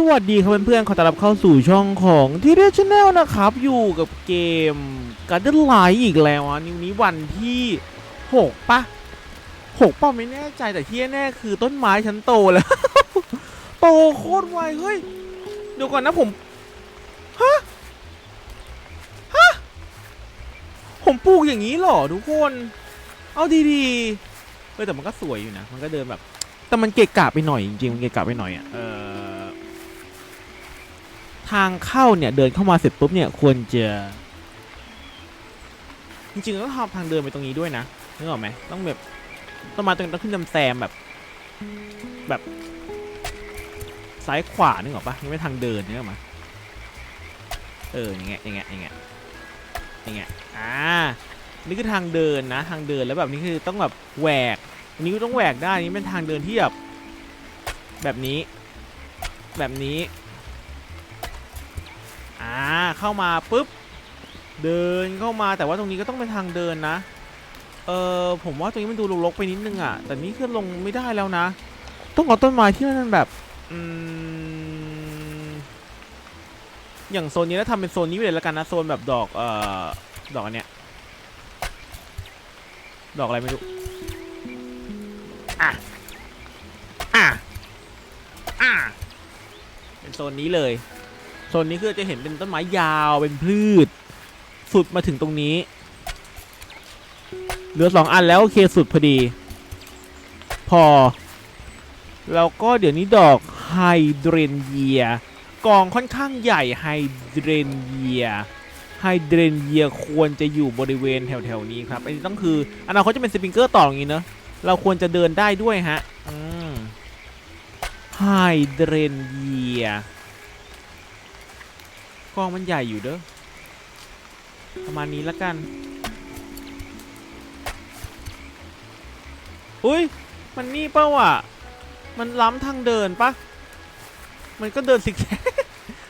สวัสดีครับเพื่อนๆ ขอต้อนรับเข้าสู่ช่องของที่เรชแนลนะครับ อยู่กับเกมการ์ดไลท์อีกแล้วอะนิวนี้วันที่ 6ปะ6ป่ะไม่แน่ใจแต่ที่แน่คือต้นไม้ฉันโตแล้ว โตโคตรไวเฮ้ยเดี๋ยวก่อนนะผมฮะฮะผมปลูกอย่างนี้หรอทุกคน เอาดีๆเออแต่มันก็สวยอยู่นะ มันก็เดินแบบ แต่มันเกะกะไปหน่อยจริงๆมันเกะกะไปหน่อยอะเออ ทางเข้าเนี่ยเดินเข้ามาเสร็จปุ๊บเนี่ยควรจะจริงๆก็ทำทางเดินไปตรงนี้ด้วยนะนึกออกไหมต้องแบบต้องมาตรงต้องขึ้นจำแซมแบบแบบซ้ายขวานึกออกปะนี่ไม่ทางเดินนึกออกมาเอออย่างเงี้ยอย่างเงี้ยอย่างเงี้ยอย่างเงี้ยอ่านี่คือทางเดินนะทางเดินแล้วแบบนี้คือต้องแบบแหวกอันนี้ก็ต้องแหวกได้นนี่เป็นทางเดินที่แบบแบบนี้ แบบนี้ อ่าเข้ามาปุ๊บ เดินเข้ามาแต่ว่าตรงนี้ก็ต้องเป็นทางเดินนะ เออผมว่าตรงนี้มันดูรกๆไปนิดนึงอะ แต่นี่คือลงไม่ได้แล้วนะ ต้องเอาต้นไม้ที่มันแบบ อืม อย่างโซนนี้แล้วทำเป็นโซนนี้ไปเลยแล้วกันนะ โซนแบบดอก เอ่อ ดอกอันเนี้ย ดอกอะไรไม่รู้ อะ อะ อะ เป็นโซนนี้เลย โซนนี้คือจะเห็นเป็นต้นไม้ยาวเป็นพืช สุดมาถึงตรงนี้ เหลือสองอันแล้วโอเคสุดพอดี พอ แล้วก็เดี๋ยวนี้ดอกไฮเดรนเยียกองค่อนข้างใหญ่ไฮเดรนเยียไฮเดรนเยียควรจะอยู่บริเวณแถวๆนี้ครับอันนี้ต้องคืออนาคตจะเป็นสปริงเกอร์ต่ออย่างนี้เนอะเราควรจะเดินได้ด้วยฮะไฮเดรนเยีย กองมันใหญ่อยู่เด้อ ประมาณนี้ล้วกัน อุ้ย มันนี่เป้าอะ มันล้ำทางเดินปะ มันก็เดินซิกแซก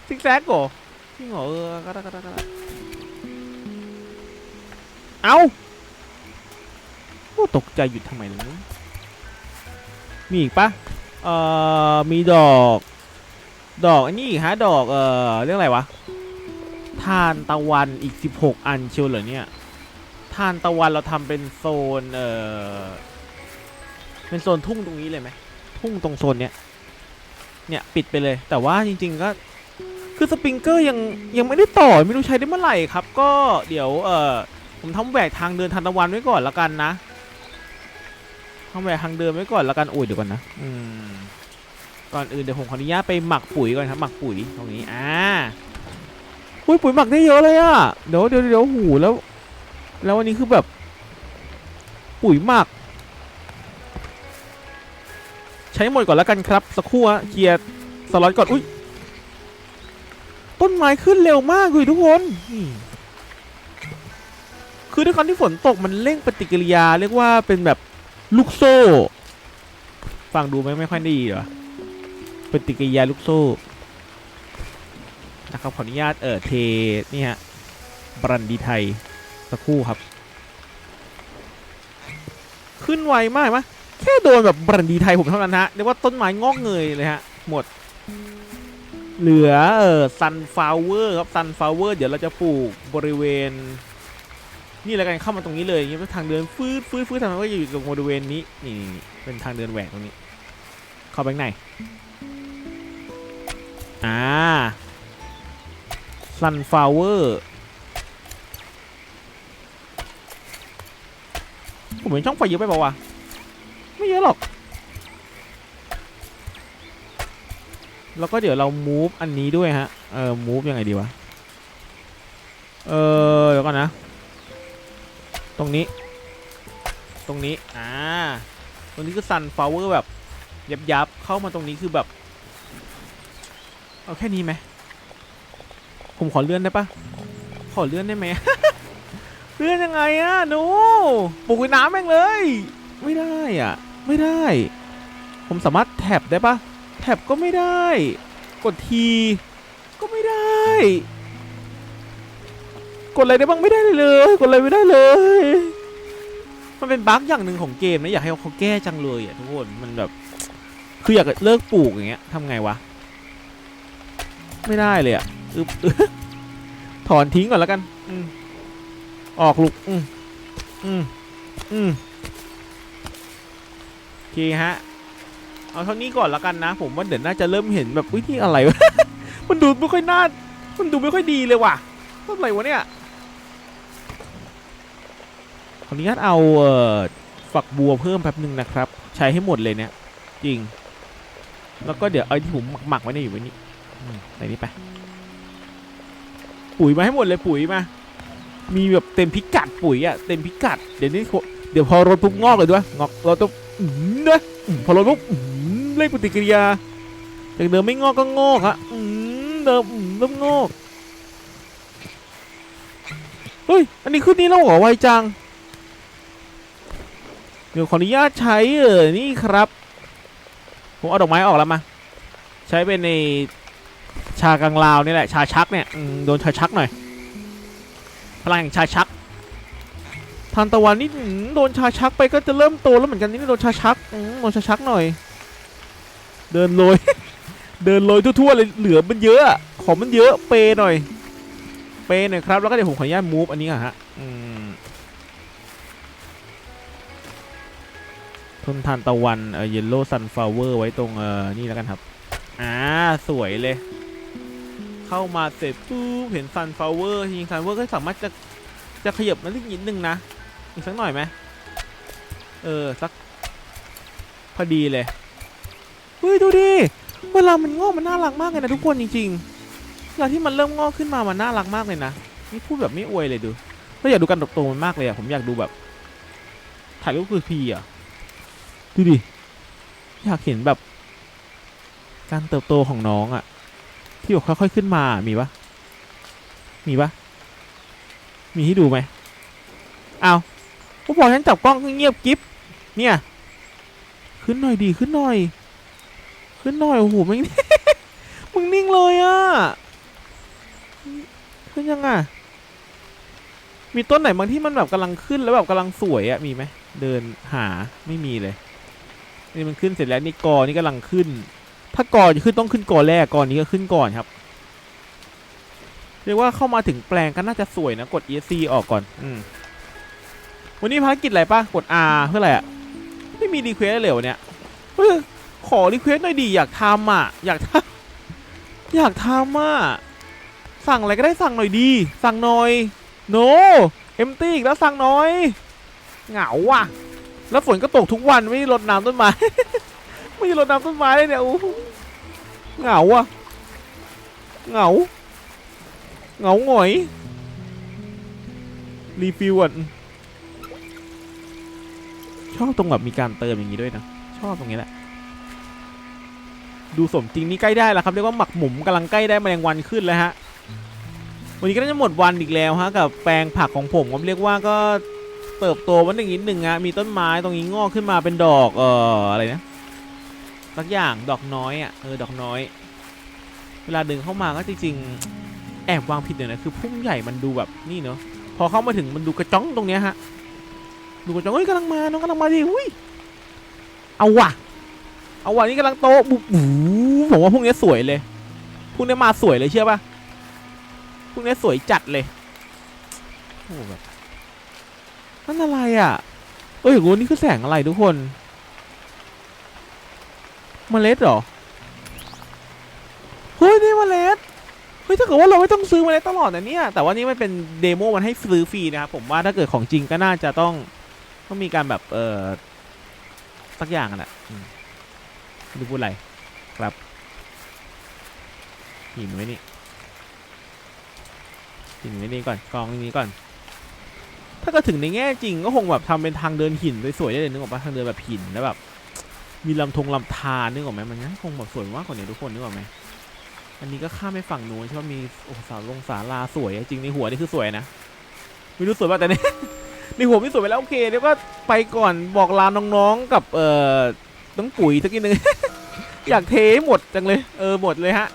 ซิกแซกเหรอจริงเหรอเออก็ได้ก็ได้ก็ได้เอาโอ้ตกใจหยุดทำไมล่ะเนี่ยมีอีกปะเอ่อ มีดอก ดอกอันนี้ฮะดอก เอ่อ เรื่องอะไรวะ ทานตะวันอีก 16 อันเชียวเหรอเนี่ยทานตะวันเราทำเป็นโซนเออเป็นโซนทุ่งตรงนี้เลยไหมทุ่งตรงโซนเนี้ยเนี่ยปิดไปเลย แต่ว่าจริง ๆ ก็คือสปริงเกอร์ยังยังไม่ได้ต่อไม่รู้ใช้ได้เมื่อไหร่ครับ ก็เดี๋ยวเออผมทำแหวกทางเดินทานตะวันไว้ก่อนละกันนะทำแหวกทางเดินไว้ก่อนละกันโอ้ยเดี๋ยวก่อนนะอืมก่อนอื่นเดี๋ยวผมขออนุญาตไปหมักปุ๋ยก่อนครับหมักปุ๋ยตรงนี้อ่า อุ้ยปุ๋ยหมักได้เยอะเลยอะเดี๋ยวเดี๋ยวเดี๋ยวหูแล้ว แล้ววันนี้คือแบบ ปุ๋ยหมัก ใช้หมดก่อนแล้วกันครับ สักครู่อะเคลียร์สล็อตก่อนอุ้ยต้นไม้ขึ้นเร็วมากเลยทุกคนคือด้วยความที่ฝนตกมันเร่งปฏิกิริยา เรียกว่าเป็นแบบลูกโซ่ ฟังดูไม่ไม่ค่อยดีเหรอปฏิกิริยาลูกโซ่ นะครับขออนุญาตเออเทนี่ฮะบรันดีไทยสักครู่ครับ ขึ้นไวมากมะแค่โดนแบบบรันดีไทยผมเท่านั้นฮะเรียกว่าต้นไม้งอกเงยเลยฮะหมด เหลือเออซันฟลาวเวอร์ครับซันฟลาวเวอร์เดี๋ยวเราจะปลูกบริเวณ นี่แล้วกันเข้ามาตรงนี้เลยอย่างเงี้ยเป็นทางเดินฟืดฟืดฟืดทางนั้นก็อยู่ตรงบริเวณนี้นี่นี่นี่เป็นทางเดินแหวกตรงนี้ เข้าไปข้างในอ่า sunflower ผมเห็นช่องไฟเยอะไปเปล่าวะไม่เยอะหรอก แล้วก็เดี๋ยวเรา move อันนี้ด้วยฮะ เออ move ยังไงดีวะ เออ เดี๋ยวก่อนนะ ตรงนี้ ตรงนี้ อ่า ตรงนี้คือ sunflower แบบ ยับยับเข้ามาตรงนี้คือแบบ เอาแค่นี้ไหม ผมขอเลื่อนได้ปะขอเลื่อนได้ไหม เลื่อนยังไงอะหนูปลูกในน้ำแม่งเลย ไม่ได้อะ ไม่ได้ ผมสามารถแท็บได้ปะแท็บก็ไม่ได้ กดทีก็ไม่ได้ กดอะไรได้บ้างไม่ได้เลย กดอะไรไม่ได้เลย มันเป็นบั๊กอย่างหนึ่งของเกมนะอยากให้เขาแก้จังเลยอะทุกคนมันแบบ คืออยากเลิกปลูกอย่างเงี้ยทำไงวะ ไม่ได้เลยอะ อึบอึ๊บถอนทิ้งก่อนแล้วกันอืมออกลูกอืมอืมอืมโอเคฮะ เอาเท่านี้ก่อนแล้วกันนะ ผมว่าเดี๋ยวน่าจะเริ่มเห็นแบบอุ้ยนี่อะไรวะ มันดูไม่ค่อยน่า มันดูไม่ค่อยดีเลยว่ะอะไรวะเนี่ยขออนุญาตเอาเอ่อฝักบัวเพิ่มแป๊บหนึ่งนะครับ ใช้ให้หมดเลยเนี่ยจริง แล้วก็เดี๋ยวเอาที่ผมหมักๆไว้เนี่ยอยู่ไว้นี่อืมใส่นี่ไป ปุ๋ยมาให้หมดเลยปุ๋ยมา มีแบบเต็มพิกัดปุ๋ยอะเต็มพิกัด เดี๋ยวนี้เดี๋ยวพอรถปุ๊บงอกเลยด้วยงอกเราต้องอืมนะอืมพอรถปุ๊บเร่งปฏิกิริยาจากเดิมไม่งอกก็งอกฮะอืมเดิมเริ่มงอกเฮ้ยอันนี้ขึ้นนี่แล้วเหรอไวจังเดี๋ยวขออนุญาตใช้เออนี่ครับ ผมเอาดอกไม้ออกแล้วมา ใช้เป็นใน ชากลางลาวนี่แหละ ชาชักเนี่ยโดนชาชักหน่อย พลังแห่งชาชักทานตะวันนี่โดนชาชักไปก็จะเริ่มโตแล้วเหมือนกันนี่โดนชาชักโดนชาชักหน่อย เดินโรยเดินโรยทั่วๆเลยเหลือมันเยอะของมันเยอะเปหน่อย เปหน่อยครับแล้วก็เดี๋ยวผมขออนุญาตมูฟอันนี้อนฮะอืมต้นทานตะวันเอ่อเยลโล่ซันฟลาวเวอร์ไว้ตรงเอ่อนี่แล้วกันครับ อ่า สวยเลย เข้ามาเสร็จปุ๊บเห็นซันฟลาวเวอร์จริงซันฟลาวเวอร์ก็สามารถจะจะขยับมานิดนิดนึงนะ อีกสักหน่อยไหมเออสักพอดีเลยเฮ้ยดูดิเวลามันงอกมันน่ารักมากเลยนะทุกคนจริงๆเวลาที่มันเริ่มงอกขึ้นมามันน่ารักมากเลยนะนี่พูดแบบไม่อวยเลยดูก็อยากดูการเติบโตมันมากเลยอะผมอยากดูแบบถ่ายรูปคือพีอะดูดิอยากเห็นแบบ การเติบโตของน้องอะ ที่แบบค่อยๆขึ้นมามีปะมีปะมีให้ดูไหมเอาผู้บอกฉันจับกล้องเงียบกิ๊บเนี่ย ขึ้นหน่อยดีขึ้นหน่อย ขึ้นหน่อยโอ้โหมึงมึงนิ่งเลยอะขึ้นยังอะมีต้นไหนบางที่มันแบบกำลังขึ้นแล้วแบบกำลังสวยอะมีไหมเดินหาไม่มีเลย นี่มันขึ้นเสร็จแล้วนี่กอนี่กำลังขึ้น ถ้าก่อจะขึ้นต้องขึ้นก่อนแรกก่อนนี้ก็ขึ้นก่อนครับเรียกว่าเข้ามาถึงแปลงก็น่าจะสวยนะกด ESC ออกก่อนอืมวันนี้ภารกิจอะไรปะกด R เพื่ออะไรอะไม่มีรีเควสเลยเหรอเนี่ยเฮ้ยขอรีเควสหน่อยดีอยากทำอะอยากทำอยากทำอะสั่งอะไรก็ได้สั่งหน่อยดี สั่งหน่อยโนเอ็มตี้อีกแล้วสั่งหน่อยเหงาว่ะ แล้วฝนก็ตกทุกวันไม่ได้รดน้ำต้นไม้ ไม่ได้รดน้ำต้นไม้เลยเนี่ยโอ้ เหงาอะเหงา เหงาหงอย รีฟิวอะ ชอบตรงแบบมีการเติมอย่างนี้ด้วยนะ ชอบตรงนี้แหละ ดูสมจริงนี่ใกล้ได้แล้วครับ เรียกว่าหมักหมุมกำลังใกล้ได้แมลงวันขึ้นแล้วฮะ วันนี้ก็น่าจะหมดวันอีกแล้วฮะกับแปลงผักของผมผมเรียกว่าก็เติบโตวันหนึ่งนิดหนึ่งฮะมีต้นไม้ตรงนี้งอกขึ้นมาเป็นดอกเอ่ออะไรนะ สักอย่างดอกน้อยอะเออดอกน้อย เวลาเดินเข้ามาก็จริงๆแอบวางผิดเลยนะคือพุ่มใหญ่มันดูแบบนี่เนาะพอเข้ามาถึงมันดูกระจ้องตรงเนี้ยฮะดูกระจกเฮ้ยกำลังมาน้องกำลังมาดิอุ้ยเอาว่ะ เอาว่ะนี่กำลังโตบุ๊บบูผมว่าพวกนี้สวยเลยพวกนี้มาสวยเลยเชื่อป่ะพวกนี้สวยจัดเลยโอ้แบบนั่นอะไรอะเอ้ยโหนี่คือแสงอะไรทุกคน เมล็ดเหรอ เฮ้ยนี่เมล็ด เฮ้ยถ้าเกิดว่าเราไม่ต้องซื้อเมล็ดตลอดนะเนี่ย แต่ว่านี่มันเป็นเดโมมันให้ซื้อฟรีนะครับผมว่าถ้าเกิดของจริงก็น่าจะต้องต้องมีการแบบเออสักอย่างอะแหละอืมไม่รู้พูดอะไรครับหินไว้นี่หินไว้นี่ก่อนกองนี้ก่อน ถ้าก็ถึงในแง่จริงก็คงแบบทำเป็นทางเดินหินสวยๆได้เลยนึกออกปะทางเดินแบบหินแล้วแบบ มีลำธงลำธารนึกออกไหมมันงั้นคงแบบสวยมากกว่านี้ทุกคนนึกออกไหมอันนี้ก็ข้ามไปฝั่งนู้นใช่ไหมมีโอ้สาลงศาลาสวยจริงในหัวนี่คือสวยนะไม่รู้สวยป่ะแต่ในในหัวไม่สวยไปแล้วโอเคเดี๋ยวก็ไปก่อนบอกลาน้องๆกับเอ่อน้องปุ๋ยสักนิดนึง อยากเทหหมดจังเลยเออหมดเลยฮะ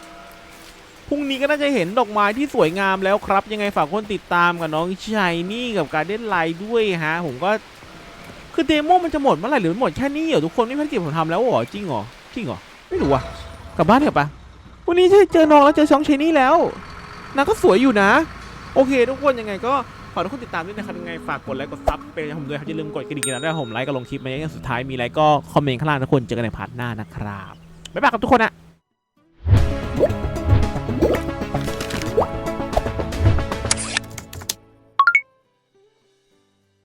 พรุ่งนี้ก็น่าจะเห็นดอกไม้ที่สวยงามแล้วครับ ยังไงฝากคนติดตามกับน้องชัยนี่กับการเด่นไลน์ด้วยฮะ ผมก็ คือเดโมมันจะหมดเมื่อไหร่หรือมันหมดแค่นี้เหรอทุกคนไม่พันกิจผมทำแล้วเหรอจริงเหรอจริงเหรอไม่รู้อะกลับบ้านเถอะปะวันนี้เจอน้องแล้วเจอช่องเชนี่แล้วนางก็สวยอยู่นะ โอเค ทุกคนยังไงก็ฝากทุกคนติดตามด้วยนะครับยังไงฝากกดไลค์กดซับเป็นให้ผมด้วยครับอย่าลืมกดกระดิ่งกันด้วยผมไลค์กับลงคลิปมาอย่างสุดท้ายมีอะไรก็คอมเมนต์ข้างล่างทุกคนเจอกันในพาร์ทหน้านะครับบ๊ายบายครับทุกคนอะ